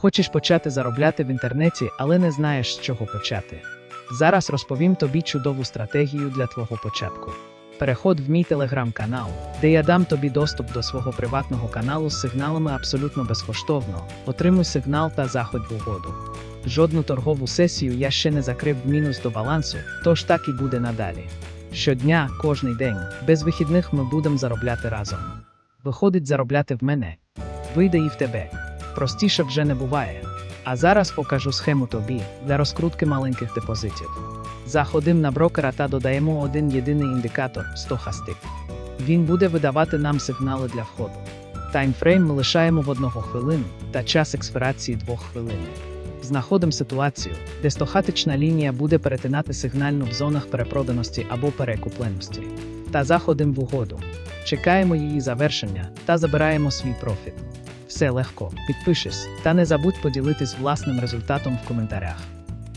Хочеш почати заробляти в інтернеті, але не знаєш з чого почати. Зараз розповім тобі чудову стратегію для твого початку. Переход в мій телеграм-канал, де я дам тобі доступ до свого приватного каналу з сигналами абсолютно безкоштовно. Отримуй сигнал та заходь в угоду. Жодну торгову сесію я ще не закрив в мінус до балансу, тож так і буде надалі. Щодня, кожний день, без вихідних ми будемо заробляти разом. Виходить заробляти в мене, вийде і в тебе. Простіше вже не буває. А зараз покажу схему тобі для розкрутки маленьких депозитів. Заходимо на брокера та додаємо один єдиний індикатор стохастик. Він буде видавати нам сигнали для входу. Таймфрейм ми лишаємо в одного хвилину та час експірації двох хвилин. Знаходимо ситуацію, де стохатична лінія буде перетинати сигнальну в зонах перепроданості або перекупленості. Та заходимо в угоду. Чекаємо її завершення та забираємо свій профіт. Все легко, підпишись та не забудь поділитись власним результатом в коментарях.